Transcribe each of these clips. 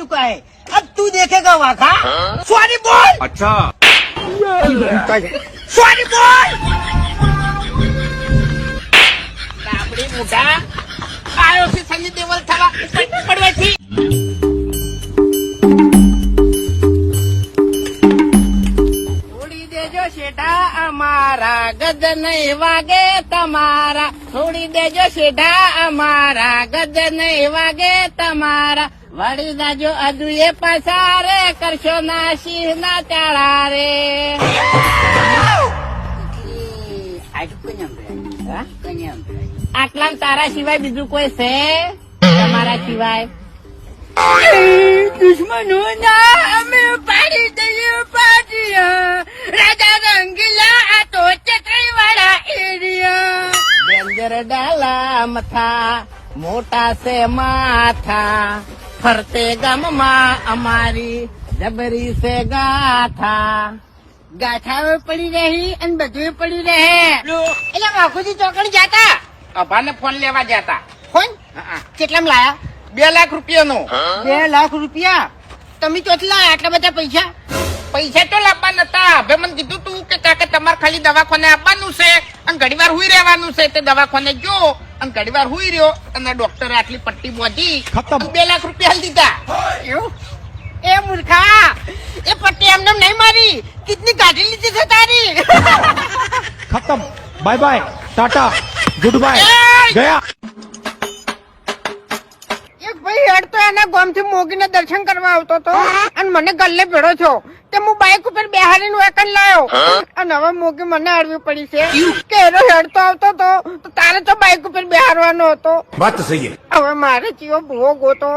चुका है अब तू देखेगा वाघा सॉरी बोल अच्छा सॉरी बोल આપણી મોઢા આયો છે સની દેવલ થવા ઉપર પડવાથી છોડી દેજો શેઠા અમારા ગદ નહીં વાગે તમારા છોડી દેજો શેઠા અમારા ગદ નહીં વાગે તમારા વળી દાજો અદુએ પસારે, કરશો ના સિંહ ના ચાળા રે આટલા તારા સિવાય બીજું કોઈ છે? તમારા સિવાય. દુશ્મનો ના અમે પાડી દઈએ પાટિયા રાજા રંગીલા, આ તો ચટણી વાળા એરિયા. ડેન્જર ડાલા મથા, મોટા છે માથા. ફરતે ગામમાં અમારી જબરી સે ગાથા. ગાથા પડી રહી અને બધું પડી રહે. એટલે વાઘુજી ચોકડી જાતા. અભાને ફોન લેવા જતા. ફોન? કેટલામ લાયા? બે લાખ રૂપિયાનો. બે લાખ રૂપિયા? તમે ચોથી લાયા આટલા બધા પૈસા? પૈસા તો લાવવા નતા. હવે મને કીધું તું કે કાકા તમારે ખાલી દવાખાને આપવાનું છે અને ઘડી વાર હુઈ રહેવાનું છે. તે દવાખાને જો અને ઘડી વાર હુઈ રહ્યો. અને ડોક્ટર આટલી પટ્ટી પહોંચી ખતમ. બે લાખ રૂપિયા દીધા એ મૂર્ખા. એ પટ્ટી એમને નહીં મારી. કિડની કાઢી લીધી છે તારી. ખતમ. Bye bye tata goodbye ગયા શેઠ તો એના ગોમથી મોગીને દર્શન કરવા આવતો હતો અને મને ગલ્લે ભેડો છો કે હું બાઇક ઉપર બેહારીને વેકન લાયો. અને હવે મોગી મને આડવી પડી છે. કે એનો હેડ તો આવતો હતો તો તારે તો બાઇક ઉપર બેહારવાનો હતો. વાત સહી હવે મારે ચીઓ ભૂવો ગોતો.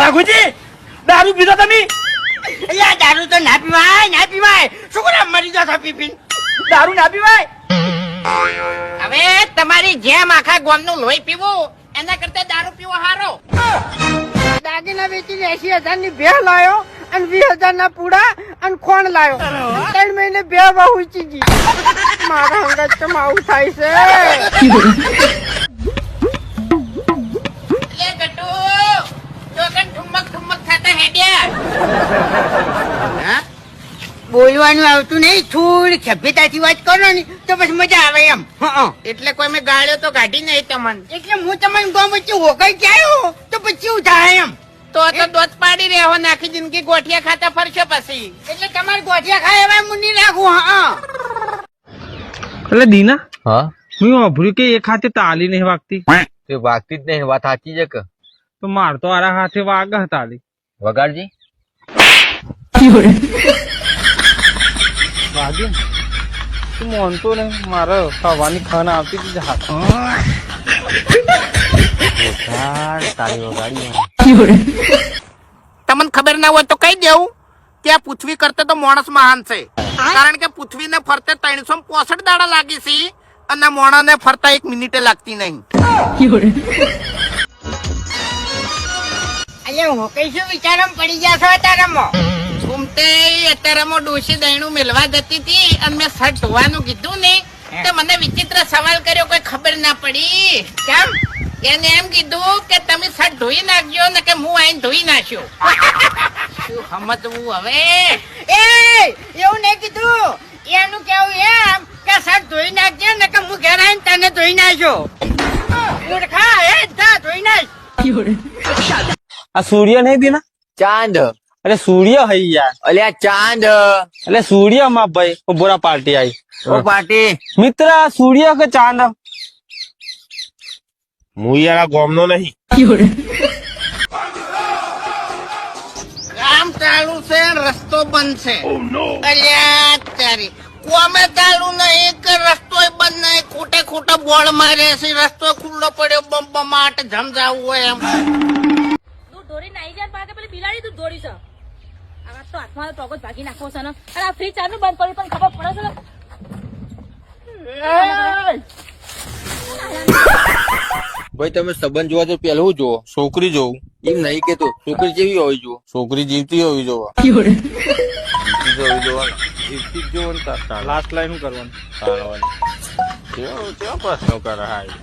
વાઘુજી દારૂ પીધો તમે? દારૂ તો ના પીવાય ના પીવાય. શું કરે મરી જશો પીપીને દારૂ ના પીવાય? હવે તમારી જેમ આખા ગામનું લોહી પીવું એના કરતા દારૂ પીવો હારો. દાગીના વેચીને એસી હજારની બે લાયો અને વીસ હજાર ના પૂડા અને ખોણ લાયો. ત્રણ મહિને બે બહુ ચીજી મારા અંગત તો માવું થાય છે. લે ગટુ ચોકન ઠુમક ઠુમક થતા હેડ્યા. બોલવાનું આવતું નહીં થોડી સભ્યતાથી વાત કરો ને તો પછી મજા આવે એમ. એટલે કોઈ મેં ગાળ્યો તો કાઢી નહીં તમને. એટલે હું તમને ગામ વચ્ચે હોકાઈ જાયો તો પછી શું થાય એમ? તો તો દોત પાડી રહ્યો નાખી જિંદગી ગોઠિયા ખાતા ફરશે પછી. એટલે તમારે ગોઠિયા ખાય એવા મુંડી રાખું હા એટલે દીના હા? હું વાપર્યું કે એક હાથે તાલી નહીં વાગતી. તે વાગતી જ નહીં વાત સાચી છે કે? તો માર તો આરા હાથે વાગ તાલી. વગાડજી. વાગ્યું ને? તું માનતો ને મારે ખાવાની ખાન આવતી હતી હાથ વગાડી તમને ખબર ના હોય તો કઈ દેવું કે આ પૃથ્વી કરતે તો માણસ મહાન છે. કારણ કે પૃથ્વીને ફરતે ત્રણસો પોસઠ દાડા લાગે છે અને મોણાને ફરતા એક મિનિટે લાગતી નહીં. અલ્યા હું કઈ શું વિચારમ પડી ગયા છો ઘૂમતે અત્યારેમાં ડોશી દહીણું મેળવા જતી હતી. અને મેં શર્ટ ધોવાનું કીધું ને તો મને વિચિત્ર સવાલ કર્યો કોઈ ખબર ના પડી. કેમ? એને એમ કીધું કે તમે શર્ટ ધોઈ નાખજો ને કે હું આઈને ધોઈ નાખ્યો. શું સમજવું હવે? એ એવું નહીં કીધું. એનું કેવું એમ કે શર્ટ ધોઈ નાખજે ને કે હું ઘેર આવીને તને ધોઈ નાખ્યો. મૂર્ખા એ ધોઈ નાખ. આ સૂર્ય નહીં દીના? ચાંદ. અરે સૂર્ય હઈ યાર. અલ્યા ચાંદ. એટલે સૂર્યમાં ભાઈ બોરા પાર્ટી આઈ. ઓ પાર્ટી. મિત્ર સૂર્ય કે ચાંદ? હું યાર ગોમનો નહીં. કામ ચાલુ છે રસ્તો બંધ છે. અલ્યા તારી કોમે ચાલુ નહીં કે રસ્તો બંધ નહીં. ખોટે ખોટા બોળ મારે છે. રસ્તો ખુલ્લો પડ્યો બમ બમાટ જમજાવું હોય એમ. તું આવી જાય પાકે પેલી બિલાડી તું દોડી છે. આ તો હાથમાં ટોકો ભાગી નાખવો છે ને. અને આ ફ્રીજ ચાલુ બંધ પડી પણ ખબર પડે છે ભાઈ તમે સંબંધ જોવા તો પેલું જુઓ છોકરી જોવું એમ નહીં કેતો છોકરી જેવી હોવી જુઓ. છોકરી જીવતી હોવી જોવા. જીવતી હોવી જોવા એકથી જ જોવો લાસ્ટ લાઈન શું કરવાનું? તારવાની. કેવો કેવો પ્રશ્નો કરે હાય.